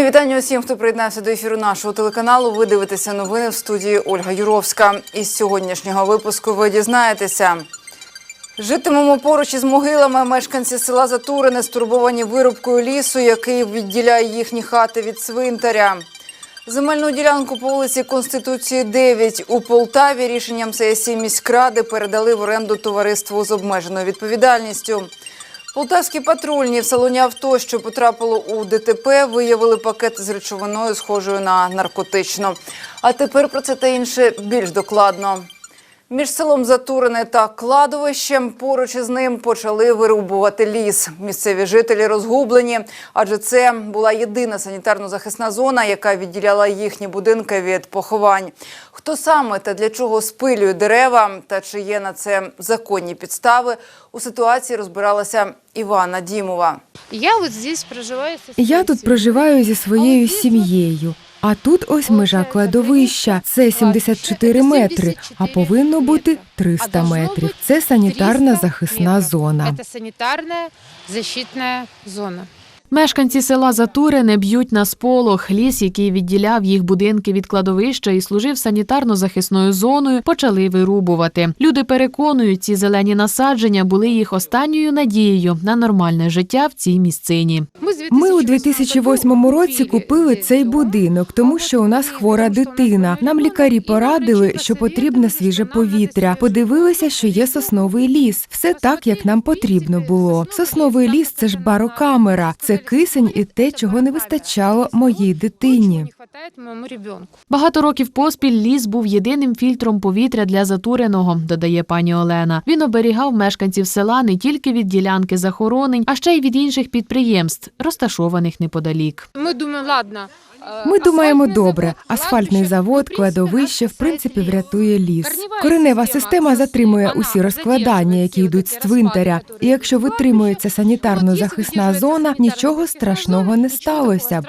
Мої вітання усім, хто приєднався до ефіру нашого телеканалу. Ви дивитеся новини в студії Ольга Юровська. Із сьогоднішнього випуску ви дізнаєтеся. Житимемо поруч із могилами. Мешканці села Затурине стурбовані вирубкою лісу, який відділяє їхні хати від цвинтаря. Земельну ділянку по вулиці Конституції 9 у Полтаві рішенням сесії міськради передали в оренду товариству з обмеженою відповідальністю. Полтавські патрульні в салоні авто, що потрапило у ДТП, виявили пакет з речовиною, схожою на наркотичну. А тепер про це та інше більш докладно. Між селом Затурине та кладовищем поруч із ним почали вирубувати ліс. Місцеві жителі розгублені, адже це була єдина санітарно-захисна зона, яка відділяла їхні будинки від поховань. Хто саме та для чого спилює дерева, та чи є на це законні підстави, у ситуації розбиралася Івана Дімова. Я Я тут проживаю зі своєю сім'єю. А тут ось межа кладовища. Це 74 метри, а повинно бути 300 метрів. Це санітарна захисна зона. Це санітарна защитна зона. Мешканці села Затурине б'ють на сполох. Ліс, який відділяв їх будинки від кладовища і служив санітарно-захисною зоною, почали вирубувати. Люди переконують, ці зелені насадження були їх останньою надією на нормальне життя в цій місцині. Ми, у 2008 2008 році купили купили цей будинок, тому що у нас хвора дитина. Нам лікарі порадили, що потрібне свіже повітря. Подивилися, що є сосновий ліс. Все так, як нам потрібно було. Сосновий ліс це ж барокамера, це кисень і те, чого не вистачало моїй дитині. Багато років поспіль ліс був єдиним фільтром повітря для затуреного, додає пані Олена. Він оберігав мешканців села не тільки від ділянки захоронень, а ще й від інших підприємств, розташованих неподалік. Ми думаємо, ладно. Ми думаємо добре. Асфальтний завод, кладовище, в принципі, врятує ліс. Коренева система система затримує усі розкладання, які йдуть з цвинтаря. І якщо витримується санітарно-захисна зона, нічого страшного не сталося б.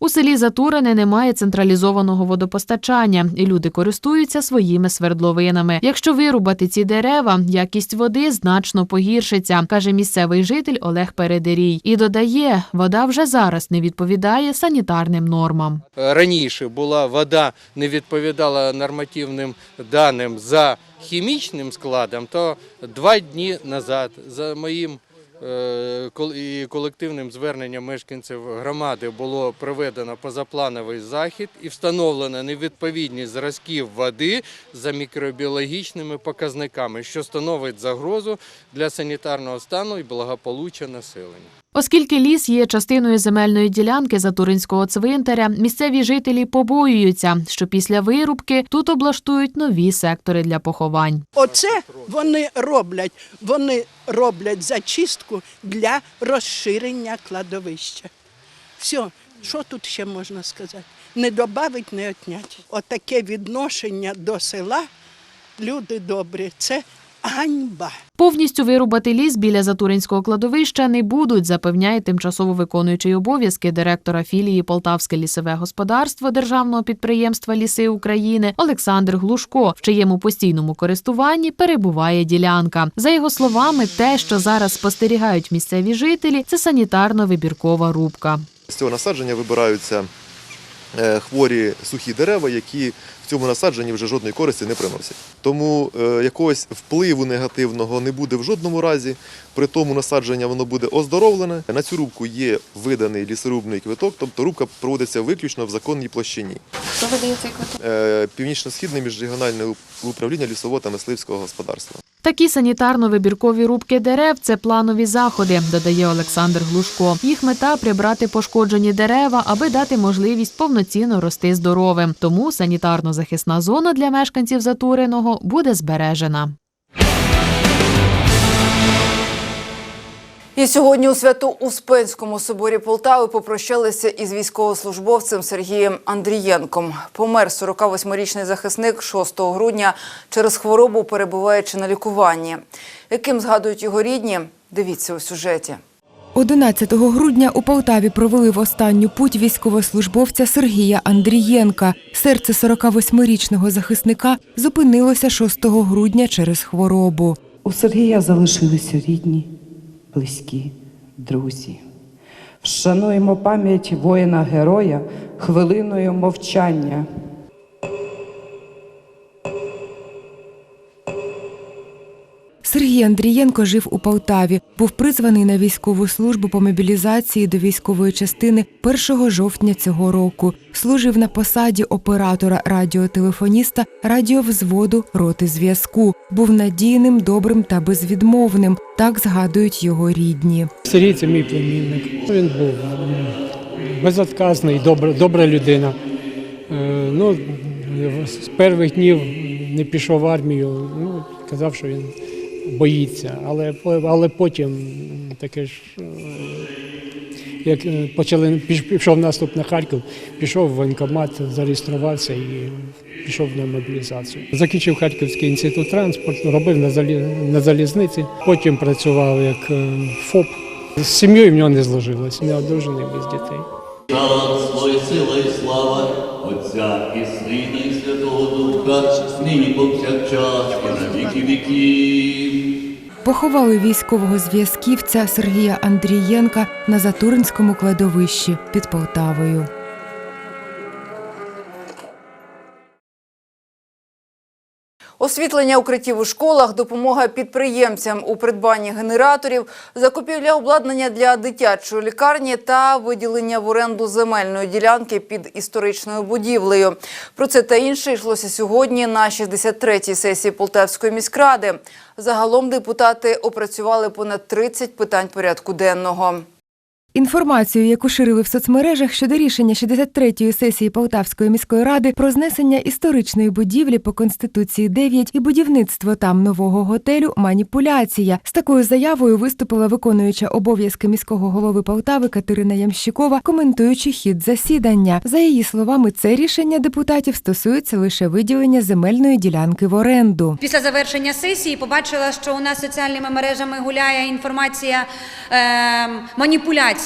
У селі Затурене немає централізованого водопостачання, і люди користуються своїми свердловинами. Якщо вирубати ці дерева, якість води значно погіршиться, каже місцевий житель Олег Передерій. І додає, вода вже зараз не відповідає санітарним нормам. раніше була вода не відповідала нормативним даним за хімічним складом, то два дні назад за моїм е, і колективним зверненням мешканців громади було проведено позаплановий захід і встановлено невідповідність зразків води за мікробіологічними показниками, що становить загрозу для санітарного стану і благополуччя населення. Оскільки ліс є частиною земельної ділянки Затуринського цвинтаря, місцеві жителі побоюються, що після вирубки тут облаштують нові сектори для поховань. Оце вони роблять. Вони роблять зачистку для розширення кладовища. Все, що тут ще можна сказати? Не додавить, не отнять. Отаке відношення до села, люди добрі, це ганьба. Повністю вирубати ліс біля Затуринського кладовища не будуть, запевняє тимчасово виконуючий обов'язки директора філії Полтавське лісове господарство державного підприємства Ліси України Олександр Глушко, в чиєму постійному користуванні перебуває ділянка. За його словами, те, що зараз спостерігають місцеві жителі, це санітарно-вибіркова рубка. З цього насадження вибираються е, хворі сухі дерева, які цьому насадженні вже жодної користі не приносять. Тому е, якогось впливу негативного не буде в жодному разі. При тому насадження воно буде оздоровлене. На цю рубку є виданий лісорубний квиток, тобто рубка проводиться виключно в законній площині. Хто видає цей квиток? Е, Північно-східне міжрегіональне управління лісового та мисливського господарства. Такі санітарно-вибіркові рубки дерев це планові заходи, додає Олександр Глушко. Їх мета прибрати пошкоджені дерева, аби дати можливість повноцінно рости здоровим. Тому санітарно-захисна зона для мешканців Затуреного буде збережена. І сьогодні у Свято-Успенському соборі Полтави попрощалися із військовослужбовцем Сергієм Андрієнком. Помер 48-річний захисник 6 грудня через хворобу, перебуваючи на лікуванні. Яким згадують його рідні, дивіться у сюжеті. 11 грудня у Полтаві провели в останню путь військовослужбовця Сергія Андрієнка. Серце 48-річного захисника зупинилося 6 грудня через хворобу. У Сергія залишилися рідні, близькі, друзі. Вшануємо пам'ять воїна-героя хвилиною мовчання. Сергій Андрієнко жив у Полтаві. Був призваний на військову службу по мобілізації до військової частини 1 жовтня цього року. Служив на посаді оператора радіотелефоніста радіовзводу роти зв'язку. Був надійним, добрим та безвідмовним. Так згадують його рідні. Сергій це мій племінник. Він був безотказний, добра, добра людина. Е, Ну, з перших днів не пішов в армію, ну, казав, що він боїться. Але, але потім таке ж, е, як е, почали, пішов наступ на Харків, пішов в воєнкомат, зареєструвався і пішов на мобілізацію. Закінчив Харківський інститут транспорту, робив на, залі, на залізниці, потім працював як е, ФОП. З сім'єю в нього не зложилось, не одружений без дітей. І слава Отця і Сина і Святого Духа, нині повсякчас і на віки віків. Поховали військового зв'язківця Сергія Андрієнка на Затуринському кладовищі під Полтавою. Освітлення укриттів у школах, допомога підприємцям у придбанні генераторів, закупівля обладнання для дитячої лікарні та виділення в оренду земельної ділянки під історичною будівлею. Про це та інше йшлося сьогодні на 63-й сесії Полтавської міськради. Загалом депутати опрацювали понад 30 питань порядку денного. Інформацію, яку ширили в соцмережах щодо рішення 63-ї сесії Полтавської міської ради про знесення історичної будівлі по конституції 9 і будівництво там нового готелю маніпуляція. З такою заявою виступила виконуюча обов'язки міського голови Полтави Катерина Ямщикова, коментуючи хід засідання. За її словами, це рішення депутатів стосується лише виділення земельної ділянки в оренду. Після завершення сесії побачила, що у нас соціальними мережами гуляє інформація е,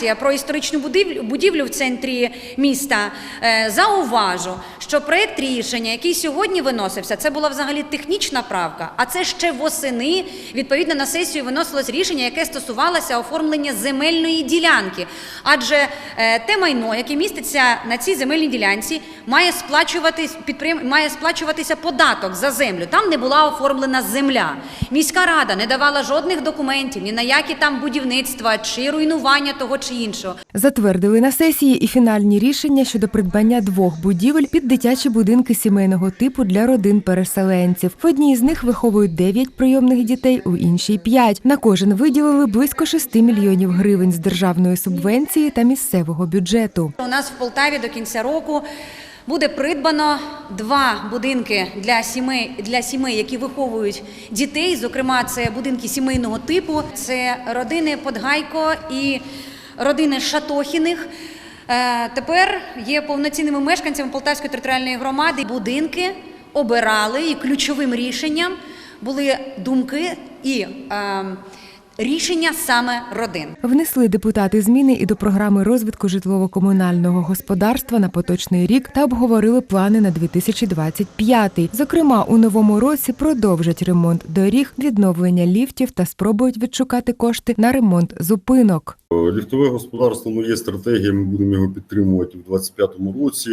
маніпуляція про історичну будівлю, в центрі міста. Е, зауважу, що проєкт рішення, який сьогодні виносився, це була взагалі технічна правка, а це ще восени відповідно на сесію виносилось рішення, яке стосувалося оформлення земельної ділянки. Адже е, те майно, яке міститься на цій земельній ділянці, має сплачуватись підприєм... має сплачуватися податок за землю. Там не була оформлена земля. Міська рада не давала жодних документів ні на які там будівництва чи руйнування того чи іншого. Затвердили на сесії і фінальні рішення щодо придбання двох будівель під дитячі будинки сімейного типу для родин переселенців. В одній з них виховують 9 прийомних дітей, у іншій 5. На кожен виділили близько 6 мільйонів гривень з державної субвенції та місцевого бюджету. У нас в Полтаві до кінця року буде придбано два будинки для сімей, для сімей, які виховують дітей. Зокрема, це будинки сімейного типу, це родини Подгайко і родини Шатохіних. Е, Тепер є повноцінними мешканцями Полтавської територіальної громади. Будинки обирали і ключовим рішенням були думки і е, рішення саме родин. Внесли депутати зміни і до програми розвитку житлово-комунального господарства на поточний рік та обговорили плани на 2025. Зокрема, у новому році продовжать ремонт доріг, відновлення ліфтів та спробують відшукати кошти на ремонт зупинок. Ліфтове господарство ну, є стратегія, ми будемо його підтримувати в 2025 році.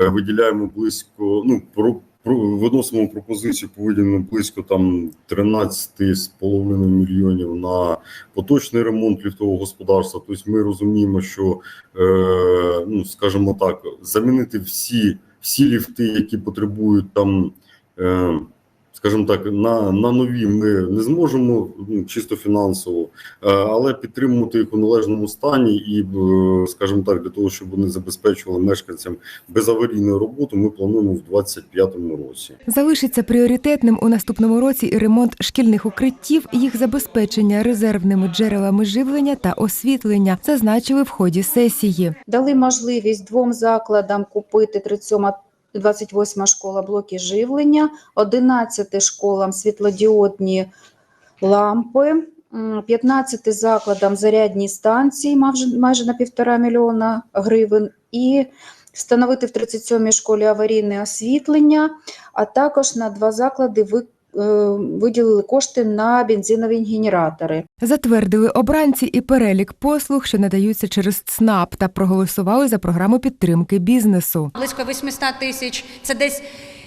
Е, Виділяємо близько, ну, про, виносимо пропозицію по виділенню близько там 13,5 мільйонів на поточний ремонт ліфтового господарства. Тобто ми розуміємо, що, е, ну, скажімо так, замінити всі, всі ліфти, які потребують там. Е, скажімо так, на, на нові ми не зможемо ну, чисто фінансово, е, але підтримувати їх у належному стані і, е, скажімо так, для того, щоб вони забезпечували мешканцям безаварійну роботу, ми плануємо в 2025 році. Залишиться пріоритетним у наступному році і ремонт шкільних укриттів, їх забезпечення резервними джерелами живлення та освітлення, зазначили в ході сесії. дали можливість двом закладам купити 37 28 школа блоки живлення, 11 школам світлодіодні лампи, м, 15 закладам зарядні станції майже, на півтора мільйона гривень і встановити в 37 школі аварійне освітлення, а також на два заклади виділили кошти на бензинові генератори. Затвердили обранці і перелік послуг, що надаються через ЦНАП, та проголосували за програму підтримки бізнесу. Близько 800 тисяч це десь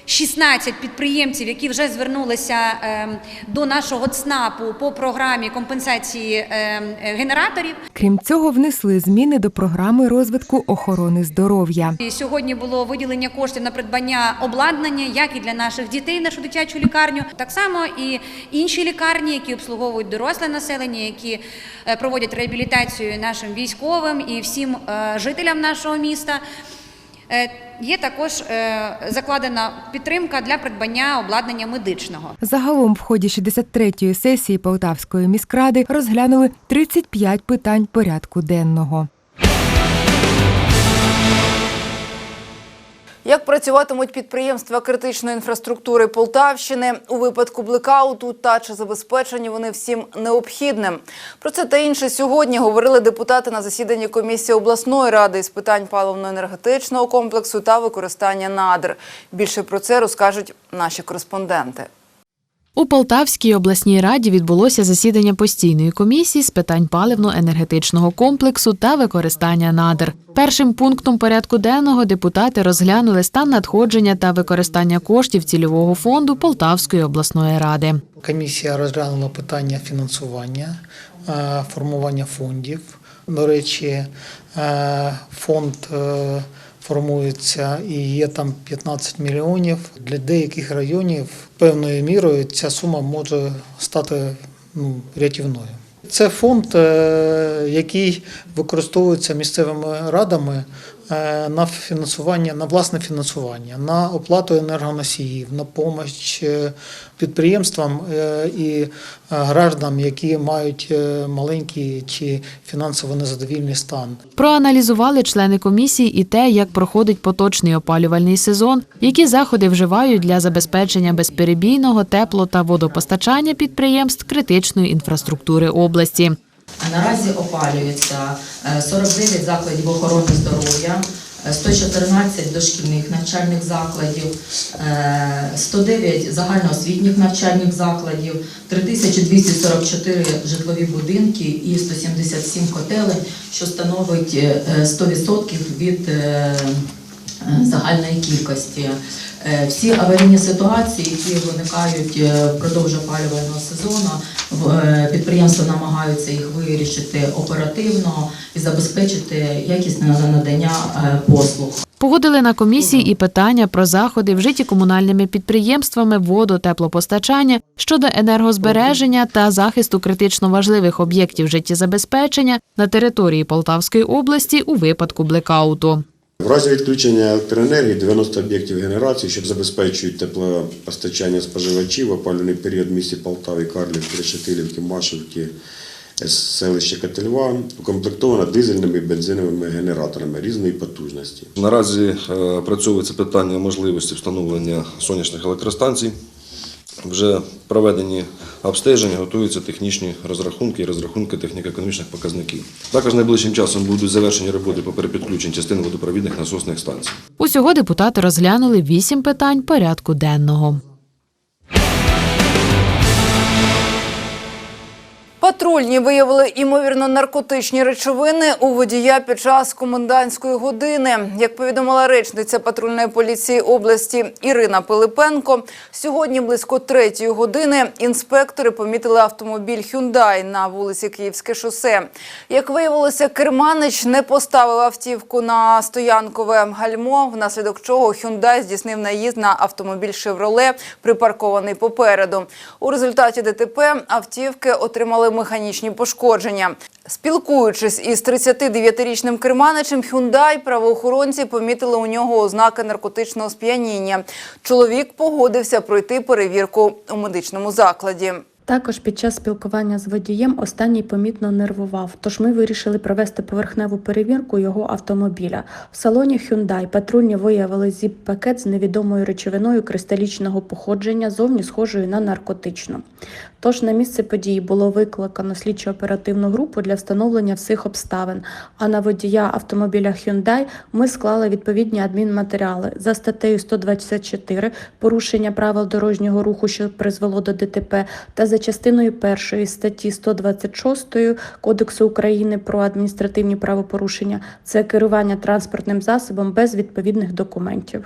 16 підприємців, які вже звернулися ем, до нашого ЦНАПу по програмі компенсації ем, генераторів. Крім цього, внесли зміни до програми розвитку охорони здоров'я. Сьогодні було виділення коштів на придбання обладнання, як і для наших дітей, нашу дитячу лікарню, так само і інші лікарні, які обслуговують доросле населення, які е, проводять реабілітацію нашим військовим і всім е, жителям нашого міста. Е, Є також е, закладена підтримка для придбання обладнання медичного. Загалом в ході 63-ї сесії Полтавської міськради розглянули 35 питань порядку денного. Як працюватимуть підприємства критичної інфраструктури Полтавщини у випадку блекауту та чи забезпечені вони всім необхідним? Про це та інше сьогодні говорили депутати на засіданні комісії обласної ради з питань паливно-енергетичного комплексу та використання надр. Більше про це розкажуть наші кореспонденти. У Полтавській обласній раді відбулося засідання постійної комісії з питань паливно-енергетичного комплексу та використання надр. Першим пунктом порядку денного депутати розглянули стан надходження та використання коштів цільового фонду Полтавської обласної ради. Комісія розглянула питання фінансування, е, формування фондів. До речі, е, фонд е, формується і є там 15 мільйонів. Для деяких районів певною мірою ця сума може стати ну, рятівною. Це фонд, е, який використовується місцевими радами на фінансування, на власне фінансування, на оплату енергоносіїв, на допомогу підприємствам е, і е, гражданам, які мають е, маленький чи фінансово незадовільний стан. Проаналізували члени комісії і те, як проходить поточний опалювальний сезон, які заходи вживають для забезпечення безперебійного тепло та водопостачання підприємств критичної інфраструктури області. Наразі опалюється е, 49 закладів охорони здоров'я, е, 114 дошкільних навчальних закладів, е, 109 загальноосвітніх навчальних закладів, 3244 житлові будинки і 177 котелень, що становить е, 100% від е, е, загальної кількості. Е, Всі аварійні ситуації, які виникають е, впродовж опалювального сезону, е, підприємства намагаються їх вирішити оперативно і забезпечити якісне надання е, послуг. Погодили на комісії і питання про заходи, вжиті комунальними підприємствами водо, теплопостачання щодо енергозбереження та захисту критично важливих об'єктів життєзабезпечення на території Полтавської області у випадку блекауту. В разі відключення електроенергії 90 об'єктів генерації, що забезпечують теплопостачання споживачів в опалювальний період в місті Полтаві, Карлівки, Решетилівки, Машівки, е, селище Котельва, укомплектовано дизельними і бензиновими генераторами різної потужності. Наразі е, опрацьовується питання можливості встановлення сонячних електростанцій. Вже проведені обстеження, готуються технічні розрахунки і розрахунки техніко-економічних показників. Також найближчим часом будуть завершені роботи по перепідключенню частин водопровідних насосних станцій. Усього депутати розглянули вісім питань порядку денного. Патрульні виявили імовірно наркотичні речовини у водія під час комендантської години. Як повідомила речниця патрульної поліції області Ірина Пилипенко, сьогодні близько третьої години інспектори помітили автомобіль Hyundai на вулиці Київське шосе. Як виявилося, керманич не поставив автівку на стоянкове гальмо, внаслідок чого Hyundai здійснив наїзд на автомобіль Chevrolet, припаркований попереду. У результаті ДТП автівки отримали механічні пошкодження. Спілкуючись із 39-річним керманичем Hyundai, правоохоронці помітили у нього ознаки наркотичного сп'яніння. Чоловік погодився пройти перевірку у медичному закладі. Також під час спілкування з водієм останній помітно нервував, тож ми вирішили провести поверхневу перевірку його автомобіля. В салоні Hyundai патрульні виявили зіп-пакет з невідомою речовиною кристалічного походження, зовні схожою на наркотичну. Тож на місце події було викликано слідчо-оперативну групу для встановлення всіх обставин. А на водія автомобіля Hyundai ми склали відповідні адмінматеріали за статтею 124 порушення правил дорожнього руху, що призвело до ДТП, та за частиною першої статті 126 Кодексу України про адміністративні правопорушення це керування транспортним засобом без відповідних документів.